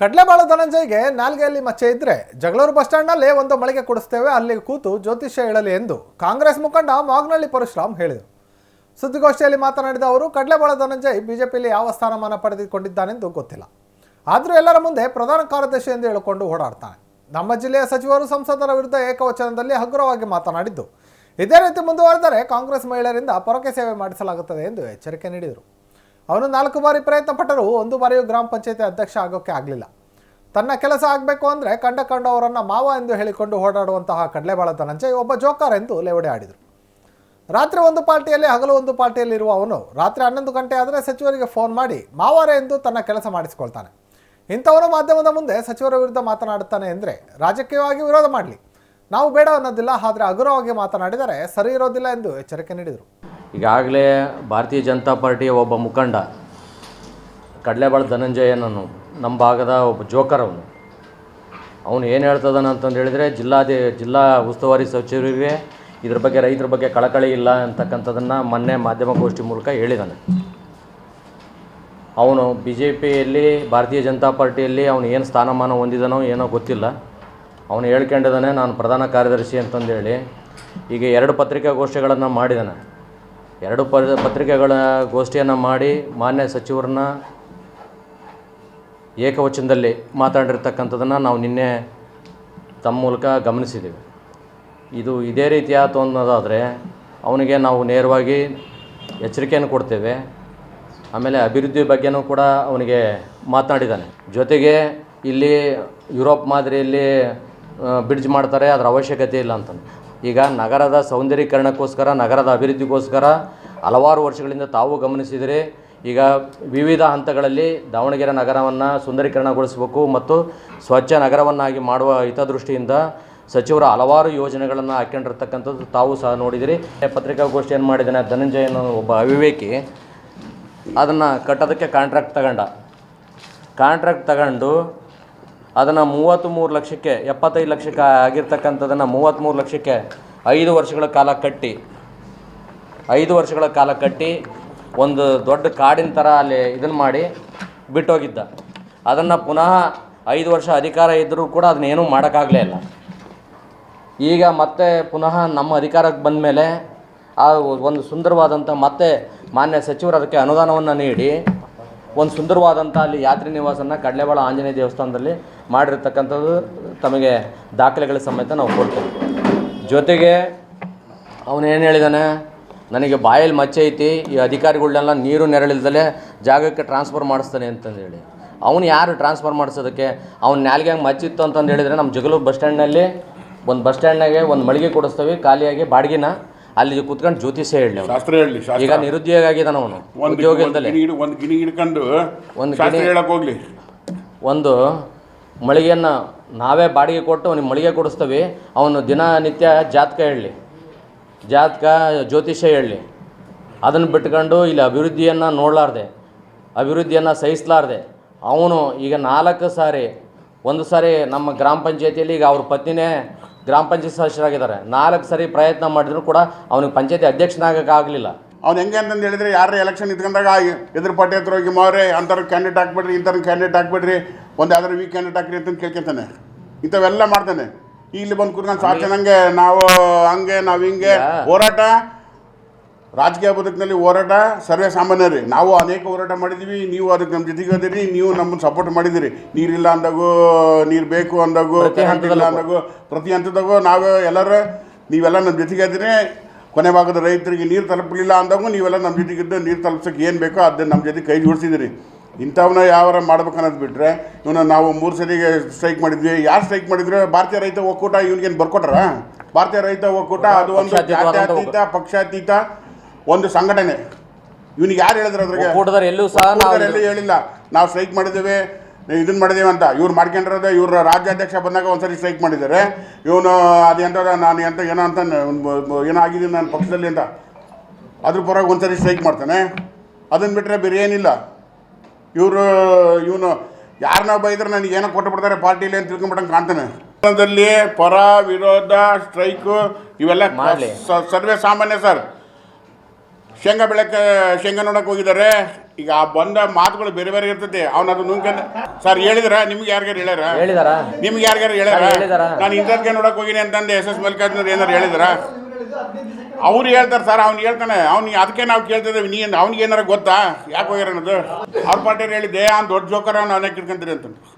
ಕಡ್ಲೆಬಾಳು ಧನಂಜಯ್ಗೆ ನಾಲ್ಗೆಯಲ್ಲಿ ಮಚ್ಚೆ ಇದ್ರೆ ಜಗಳೂರು ಬಸ್ ಸ್ಟ್ಯಾಂಡ್ನಲ್ಲಿ ಒಂದು ಮಳಿಗೆ ಕೊಡಿಸ್ತೇವೆ, ಅಲ್ಲಿ ಕೂತು ಜ್ಯೋತಿಷ್ಯ ಹೇಳಲಿ ಎಂದು ಕಾಂಗ್ರೆಸ್ ಮುಖಂಡ ಮಾಗ್ನಳ್ಳಿ ಪರಶುರಾಮ್ ಹೇಳಿದರು. ಸುದ್ದಿಗೋಷ್ಠಿಯಲ್ಲಿ ಮಾತನಾಡಿದ ಅವರು, ಕಡಲೆಬಾಳ ಧನಂಜಯ್ ಬಿಜೆಪಿಯಲ್ಲಿ ಯಾವ ಸ್ಥಾನಮಾನ ಪಡೆದುಕೊಂಡಿದ್ದಾನೆಂದು ಗೊತ್ತಿಲ್ಲ. ಆದರೂ ಎಲ್ಲರ ಮುಂದೆ ಪ್ರಧಾನ ಕಾರ್ಯದರ್ಶಿ ಎಂದು ಹೇಳಿಕೊಂಡು ಓಡಾಡ್ತಾನೆ. ನಮ್ಮ ಜಿಲ್ಲೆಯ ಸಚಿವರು ಸಂಸದರ ವಿರುದ್ಧ ಏಕವಚನದಲ್ಲಿ ಹಗುರವಾಗಿ ಮಾತನಾಡಿದ್ದು. ಇದೇ ರೀತಿ ಮುಂದುವರೆದರೆ ಕಾಂಗ್ರೆಸ್ ಮಹಿಳೆಯರಿಂದ ಪೊರಕೆ ಸೇವೆ ಮಾಡಿಸಲಾಗುತ್ತದೆ ಎಂದು ಎಚ್ಚರಿಕೆ ನೀಡಿದರು. ಅವನು ನಾಲ್ಕು ಬಾರಿ ಪ್ರಯತ್ನ ಪಟ್ಟರು ಒಂದು ಬಾರಿಯೂ ಗ್ರಾಮ ಪಂಚಾಯತಿ ಅಧ್ಯಕ್ಷ ಆಗೋಕ್ಕೆ ಆಗಲಿಲ್ಲ. ತನ್ನ ಕೆಲಸ ಆಗಬೇಕು ಅಂದರೆ ಕಂಡ ಕಂಡವರನ್ನು ಮಾವ ಎಂದು ಹೇಳಿಕೊಂಡು ಓಡಾಡುವಂತಹ ಕಡಲೆಬಾಳ ಧನಂಜಯ್ ಒಬ್ಬ ಜೋಕರ್ ಎಂದು ಲೇವಡೆ ಆಡಿದರು ರಾತ್ರಿ ಒಂದು ಪಾರ್ಟಿಯಲ್ಲಿ ಹಗಲು ಒಂದು ಪಾರ್ಟಿಯಲ್ಲಿ ಇರುವ ಅವನು ರಾತ್ರಿ ಹನ್ನೊಂದು ಗಂಟೆ ಆದರೆ ಸಚಿವರಿಗೆ ಫೋನ್ ಮಾಡಿ ಮಾವಾರೆ ಎಂದು ತನ್ನ ಕೆಲಸ ಮಾಡಿಸಿಕೊಳ್ತಾನೆ. ಇಂಥವನು ಮಾಧ್ಯಮದ ಮುಂದೆ ಸಚಿವರ ವಿರುದ್ಧ ಮಾತನಾಡುತ್ತಾನೆ ಎಂದರೆ ರಾಜಕೀಯವಾಗಿ ವಿರೋಧ ಮಾಡಲಿ. ನಾವು ಬೇಡ ಅನ್ನೋದಿಲ್ಲ, ಆದರೆ ಹಗುರವಾಗಿ ಮಾತನಾಡಿದರೆ ಸರಿ ಇರೋದಿಲ್ಲ ಎಂದು ಎಚ್ಚರಿಕೆ ನೀಡಿದರು. ಈಗಾಗಲೇ ಭಾರತೀಯ ಜನತಾ ಪಾರ್ಟಿಯ ಒಬ್ಬ ಮುಖಂಡ, ಕಡಲೆಬಾಳ ಧನಂಜಯನನ್ನು, ನಮ್ಮ ಭಾಗದ ಒಬ್ಬ ಜೋಕರ್ ಅವನು. ಅವನು ಏನು ಹೇಳ್ತದಾನ ಅಂತಂದು ಹೇಳಿದರೆ, ಜಿಲ್ಲಾದಿ, ಜಿಲ್ಲಾ ಉಸ್ತುವಾರಿ ಸಚಿವರಿಗೆ ಇದ್ರ ಬಗ್ಗೆ ರೈತರ ಬಗ್ಗೆ ಕಳಕಳಿ ಇಲ್ಲ ಅಂತಕ್ಕಂಥದ್ದನ್ನು ಮೊನ್ನೆ ಮಾಧ್ಯಮಗೋಷ್ಠಿ ಮೂಲಕ ಹೇಳಿದ್ದಾನೆ ಅವನು ಬಿ ಜೆ ಪಿಯಲ್ಲಿ ಭಾರತೀಯ ಜನತಾ ಪಾರ್ಟಿಯಲ್ಲಿ ಅವನು ಏನು ಸ್ಥಾನಮಾನ ಹೊಂದಿದನೋ ಏನೋ ಗೊತ್ತಿಲ್ಲ. ಅವನು ಹೇಳ್ಕೊಂಡಿದ್ದಾನೆ ನಾನು ಪ್ರಧಾನ ಕಾರ್ಯದರ್ಶಿ ಅಂತಂದೇಳಿ ಈಗ ಎರಡು ಪತ್ರಿಕಾಗೋಷ್ಠಿಗಳನ್ನು ಮಾಡಿದ್ದಾನೆ ಎರಡು ಪತ್ರಿಕೆಗಳ ಗೋಷ್ಠಿಯನ್ನು ಮಾಡಿ ಮಾನ್ಯ ಸಚಿವರನ್ನ ಏಕವಚನದಲ್ಲಿ ಮಾತಾಡಿರ್ತಕ್ಕಂಥದ್ದನ್ನು ನಾವು ನಿನ್ನೆ ತಮ್ಮ ಮೂಲಕ ಗಮನಿಸಿದ್ದೀವಿ ಇದು ಇದೇ ರೀತಿ ಆಯ್ತು ಅವನಿಗೆ ನಾವು ನೇರವಾಗಿ ಎಚ್ಚರಿಕೆಯನ್ನು ಕೊಡ್ತೇವೆ. ಆಮೇಲೆ ಅಭಿವೃದ್ಧಿ ಬಗ್ಗೆನೂ ಕೂಡ ಅವನಿಗೆ ಮಾತನಾಡಿದ್ದಾನೆ. ಜೊತೆಗೆ ಇಲ್ಲಿ ಯುರೋಪ್ ಮಾದರಿಯಲ್ಲಿ ಬ್ರಿಡ್ಜ್ ಮಾಡ್ತಾರೆ, ಅದರ ಅವಶ್ಯಕತೆ ಇಲ್ಲ ಅಂತ ಈಗ ನಗರದ ಸೌಂದರ್ಯೀಕರಣಕ್ಕೋಸ್ಕರ, ನಗರದ ಅಭಿವೃದ್ಧಿಗೋಸ್ಕರ ಹಲವಾರು ವರ್ಷಗಳಿಂದ ತಾವು ಗಮನಿಸಿದರೆ ಈಗ ವಿವಿಧ ಹಂತಗಳಲ್ಲಿ ದಾವಣಗೆರೆ ನಗರವನ್ನು ಸುಂದರೀಕರಣಗೊಳಿಸಬೇಕು ಮತ್ತು ಸ್ವಚ್ಛ ನಗರವನ್ನಾಗಿ ಮಾಡುವ ಹಿತದೃಷ್ಟಿಯಿಂದ ಸಚಿವರ ಹಲವಾರು ಯೋಜನೆಗಳನ್ನು ಹಾಕ್ಕೊಂಡಿರ್ತಕ್ಕಂಥದ್ದು ತಾವು ಸಹ ನೋಡಿದಿರಿ. ಪತ್ರಿಕಾಗೋಷ್ಠಿಯನ್ನು ಮಾಡಿದ್ದಾನೆ ಧನಂಜಯನ ಒಬ್ಬ ಅವಿವೇಕಿ ಅದನ್ನು ಕಟ್ಟೋದಕ್ಕೆ ಕಾಂಟ್ರಾಕ್ಟ್ ತಗೊಂಡ. ಕಾಂಟ್ರಾಕ್ಟ್ ತಗೊಂಡು ಅದನ್ನು ಮೂವತ್ತ್ಮೂರು ಲಕ್ಷಕ್ಕೆ, ಎಪ್ಪತ್ತೈದು ಲಕ್ಷಕ್ಕೆ ಆಗಿರ್ತಕ್ಕಂಥದ್ದನ್ನು ಮೂವತ್ತ್ಮೂರು ಲಕ್ಷಕ್ಕೆ ಐದು ವರ್ಷಗಳ ಕಾಲ ಕಟ್ಟಿ. ಐದು ವರ್ಷಗಳ ಕಾಲ ಕಟ್ಟಿ ಒಂದು ದೊಡ್ಡ ಕಾಡಿನ ಥರ ಅಲ್ಲಿ ಇದನ್ನು ಮಾಡಿ ಬಿಟ್ಟೋಗಿದ್ದ. ಅದನ್ನು ಪುನಃ ಐದು ವರ್ಷ ಅಧಿಕಾರ ಇದ್ದರೂ ಕೂಡ ಅದನ್ನೇನೂ ಮಾಡೋಕ್ಕಾಗಲೇ ಇಲ್ಲ. ಈಗ ಮತ್ತೆ ಪುನಃ ನಮ್ಮ ಅಧಿಕಾರಕ್ಕೆ ಬಂದ ಮೇಲೆ ಆ ಒಂದು ಸುಂದರವಾದಂಥ ಮತ್ತೆ ಮಾನ್ಯ ಸಚಿವರು ಅದಕ್ಕೆ ಅನುದಾನವನ್ನು ನೀಡಿ ಒಂದು ಸುಂದರವಾದಂಥ ಅಲ್ಲಿ ಯಾತ್ರಿ ನಿವಾಸನ ಕಡಲೆಬಾಳ ಆಂಜನೇಯ ದೇವಸ್ಥಾನದಲ್ಲಿ ಮಾಡಿರ್ತಕ್ಕಂಥದ್ದು ತಮಗೆ ದಾಖಲೆಗಳ ಸಮೇತ ನಾವು ಕೊಡ್ತೇವೆ. ಜೊತೆಗೆ ಅವನೇನು ಹೇಳಿದಾನೆ? ನನಗೆ ಬಾಯಲ್ಲಿ ಮಚ್ಚೆ ಐತಿ, ಈ ಅಧಿಕಾರಿಗಳನ್ನೆಲ್ಲ ನೀರು ನೆರಳಿಲ್ದಲೆ ಜಾಗಕ್ಕೆ ಟ್ರಾನ್ಸ್ಫರ್ ಮಾಡಿಸ್ತಾನೆ ಅಂತಂದೇಳಿ ಅವನು ಯಾರು ಟ್ರಾನ್ಸ್ಫರ್ ಮಾಡಿಸೋದಕ್ಕೆ? ಅವ್ನು ನಾಲ್ಗೆ ಮಚ್ಚಿತ್ತು ಅಂತಂದು ಹೇಳಿದರೆ ನಮ್ಮ ಜಗಲು ಬಸ್ ಸ್ಟ್ಯಾಂಡ್ನಲ್ಲಿ ಒಂದು ಬಸ್ ಸ್ಟ್ಯಾಂಡ್ನಾಗೆ ಒಂದು ಮಳಿಗೆ ಕೊಡಿಸ್ತೀವಿ, ಖಾಲಿಯಾಗಿ ಬಾಡಿಗೆನ ಅಲ್ಲಿ ಕುತ್ಕೊಂಡು ಜ್ಯೋತಿಷ ಹೇಳಿ. ಶಾಸ್ತ್ರ ಹೇಳಿ ಈಗ ನಿರುದ್ಯೋಗ ಆಗಿದ್ದಾನ ಅವನು. ಒಂದು ಉದ್ಯೋಗ ಇಲ್ದಲೆ ಗಿಣಿ ಹಿಡ್- ಒಂದು ಗಿಣಿ ಹಿಡ್ಕೊಂಡು ಒಂದು ಗಿಣಿ- ಹೇಳಕ್ ಹೋಗ್ಲಿ. ಒಂದು ಮಳಿಗೆಯನ್ನು ನಾವೇ ಬಾಡಿಗೆ ಕೊಟ್ಟು ಅವನಿಗೆ ಮಳಿಗೆ ಕೊಡಿಸ್ತೀವಿ. ಅವನು ದಿನನಿತ್ಯ ಜಾತಕ ಹೇಳಲಿ. ಜಾತಕ ಜ್ಯೋತಿಷ ಹೇಳಲಿ. ಅದನ್ನು ಬಿಟ್ಕೊಂಡು ಇಲ್ಲಿ ಅಭಿವೃದ್ಧಿಯನ್ನು ನೋಡಲಾರ್ದೆ. ಅಭಿವೃದ್ಧಿಯನ್ನು ಸಹಿಸಲಾರ್ದೆ. ಅವನು ಈಗ ನಾಲ್ಕು ಸಾರಿ ಒಂದು ಸಾರಿ ನಮ್ಮ ಗ್ರಾಮ ಪಂಚಾಯತಿಯಲ್ಲಿ ಈಗ ಅವ್ರ ಪತ್ನಿನೇ ಗ್ರಾಮ ಪಂಚಾಯತ್ ಸದಸ್ಯರಾಗಿದ್ದಾರೆ. ನಾಲ್ಕು ಸರಿ ಪ್ರಯತ್ನ ಮಾಡಿದ್ರು ಕೂಡ ಅವನಿಗೆ ಪಂಚಾಯತಿ ಅಧ್ಯಕ್ಷನಾಗಕ್ಕಾಗಲಿಲ್ಲ. ಅವ್ನು ಹೆಂಗೆ ಅಂತಂದು ಹೇಳಿದ್ರೆ ಯಾರೇ ಎಲೆಕ್ಷನ್ ಇದ್ಕೊಂಡಾಗ ಎದುರು ಪಟ್ಟಿ ಹತ್ರ ಹೋಗಿ ಮಾವ್ರೆ ಅಂಥವ್ರ ಕ್ಯಾಂಡಿಡೇಟ್ ಹಾಕ್ಬಿಡ್ರಿ ಇಂಥವ್ರ ಕ್ಯಾಂಡಿಡೇಟ್ ಹಾಕ್ಬಿಡ್ರಿ ಒಂದು ಯಾವ್ದಾರು ವೀಕ್ ಕ್ಯಾಂಡಿಡೇಟ್ ಹಾಕ್ರಿ ಅಂತ ಕೇಳ್ಕೊಂತಾನೆ. ಇಂಥವೆಲ್ಲ ಮಾಡ್ತಾನೆ. ಇಲ್ಲಿ ಬಂದು ಕೂತ್ಕೊಂಡು ಸಾಕು ನಂಗೆ ನಾವು ಹಂಗೆ ನಾವು ಹಿಂಗೆ ಹೋರಾಟ ರಾಜಕೀಯ ಬದುಕಿನಲ್ಲಿ ಹೋರಾಟ ಸರ್ವೇ ಸಾಮಾನ್ಯ ರೀ ನಾವು ಅನೇಕ ಹೋರಾಟ ಮಾಡಿದ್ದೀವಿ ನೀವು ಅದಕ್ಕೆ ನಮ್ಮ ಜೊತೆಗೆ ಅದಿರಿ ನೀವು ನಮ್ಮನ್ನು ಸಪೋರ್ಟ್ ಮಾಡಿದಿರಿ ನೀರಿಲ್ಲ ಅಂದಾಗೂ ನೀರು ಬೇಕು ಅಂದಾಗೂ ಇಲ್ಲ ಅಂದಾಗೂ ಪ್ರತಿ ಹಂತದಾಗೂ ನಾವು ಎಲ್ಲರೂ ನೀವೆಲ್ಲ ನಮ್ಮ ಜೊತೆಗೆ ಅದೀರಿ ಕೊನೆ ಭಾಗದ ರೈತರಿಗೆ ನೀರು ತಲುಪಲಿಲ್ಲ ಅಂದಾಗೂ ನೀವೆಲ್ಲ ನಮ್ಮ ಜೊತೆಗಿದ್ದು ನೀರು ತಲುಪ್ಸೋಕೆ ಏನು ಬೇಕೋ ಅದನ್ನ ನಮ್ಮ ಜೊತೆ ಕೈ ಜೋಡಿಸಿದಿರಿ ಇಂಥವನ್ನ ಯಾವಾರ ಮಾಡ್ಬೇಕು ಅನ್ನೋದು ಬಿಟ್ಟರೆ ಇವನ್ನ ನಾವು ಮೂರು ಸರಿಗೆ ಸ್ಟ್ರೈಕ್ ಮಾಡಿದ್ವಿ. ಯಾರು ಸ್ಟ್ರೈಕ್ ಮಾಡಿದ್ರು? ಭಾರತೀಯ ರೈತ ಒಕ್ಕೂಟ ಇವ್ನಿಗೇನು ಬರ್ಕೊಟ್ರ? ಭಾರತೀಯ ರೈತ ಒಕ್ಕೂಟ ಅದು ಒಂದು ಜಾತ್ಯತೀತ ಪಕ್ಷಾತೀತ. ಒಂದು ಸಂಘಟನೆ. ಇವನಿಗೆ ಯಾರು ಹೇಳಿದ್ರು ಅದ್ರಿಗೆ? ಒಕ್ಕೂಟದವ್ರು ಎಲ್ಲೂ ಸಹ ನಾವು ಎಲ್ಲೂ ಹೇಳಿಲ್ಲ. ನಾವು ಸ್ಟ್ರೈಕ್ ಮಾಡಿದ್ದೇವೆ ಇದನ್ನ ಮಾಡಿದ್ದೇವೆ ಅಂತ. ಇವ್ರು ಮಾಡ್ಕೊಂಡಿರೋದೇ ಇವ್ರ ರಾಜ್ಯಾಧ್ಯಕ್ಷ ಬಂದಾಗ ಒಂದ್ಸರಿ ಸ್ಟ್ರೈಕ್ ಮಾಡಿದ್ದಾರೆ. ಇವನು ಅದು ಎಂತ ನಾನು ಎಂತ ಏನೋ ಅಂತ ಏನಾಗಿದ್ದೀನಿ ಏನೋ ಆಗಿದ್ದೀನಿ ನನ್ನ ಪಕ್ಷದಲ್ಲಿ ಅಂತ. ಅದ್ರ ಪರವಾಗಿ ಒಂದ್ಸರಿ ಸ್ಟ್ರೈಕ್ ಮಾಡ್ತಾನೆ. ಅದನ್ನ ಬಿಟ್ಟರೆ ಬೇರೆ ಏನಿಲ್ಲ. ಇವರು ಇವನು ಯಾರನ್ನ ಬೈದ್ರೆ ನನಗೆ ಏನೋ ಕೊಟ್ಟು ಬಿಡ್ತಾರೆ ಪಾರ್ಟಿಲಿ ಅಂತ ತಿಳ್ಕೊಂಬಿಟ್ಟಂಗೆ ಕಾಣ್ತಾನೆ. ಪರ ವಿರೋಧ ಸ್ಟ್ರೈಕು ಇವೆಲ್ಲ ಸರ್ವೇ ಸಾಮಾನ್ಯ ಸರ್. ಶೇಂಗಾ ಬೆಳಕ್ಕೆ ಶೇಂಗಾ ನೋಡಕ್ಕೆ ಹೋಗಿದ್ದಾರೆ. ಈಗ ಆ ಬಂದ ಮಾತುಗಳು ಬೇರೆ ಬೇರೆ ಇರ್ತೈತಿ. ಅವ್ನ ಅದು ನುಂಗ್ಕಂದ ಸರ್ ಹೇಳಿದ್ರ? ನಿಮ್ಗೆ ಯಾರಿಗಾರು ಹೇಳ್ಯಾರ? ಹೇಳಿದಾರ? ನಿಮ್ಗೆ ಯಾರಿಗಾರು ಹೇಳ್ಯಾರ? ನಾನು ಇಂಥದ್ಕೆ ನೋಡಕ್ ಹೋಗಿನಿ ಅಂತಂದು ಎಸ್ ಎಸ್ ಮಲ್ಲಿಕಾರ್ಜುನ ಏನಾರು ಹೇಳಿದ್ರ? ಅವ್ರು ಹೇಳ್ತಾರೆ ಸರ್ ಅವ್ನು ಹೇಳ್ತಾನೆ. ಅವ್ನಿಗೆ ಅದಕ್ಕೆ ನಾವು ಕೇಳ್ತಿದ್ದೇವೆ ನೀ ಅವ್ನಿಗೆ ಏನಾರ ಗೊತ್ತಾ? ಯಾಕೆ ಹೋಗ್ಯಾರ ಅನ್ನೋದು? ಅವ್ರ ಪಾರ್ಟಿಯವ್ರು ಹೇಳಿದ್ದೆ ಅವ್ನು ದೊಡ್ಡ ಜೋಕರ್ ಅವ್ನು ಅನ್ನಕ್ಕೆ ಇಟ್ಕೊಂತೀರಿ ಅಂತ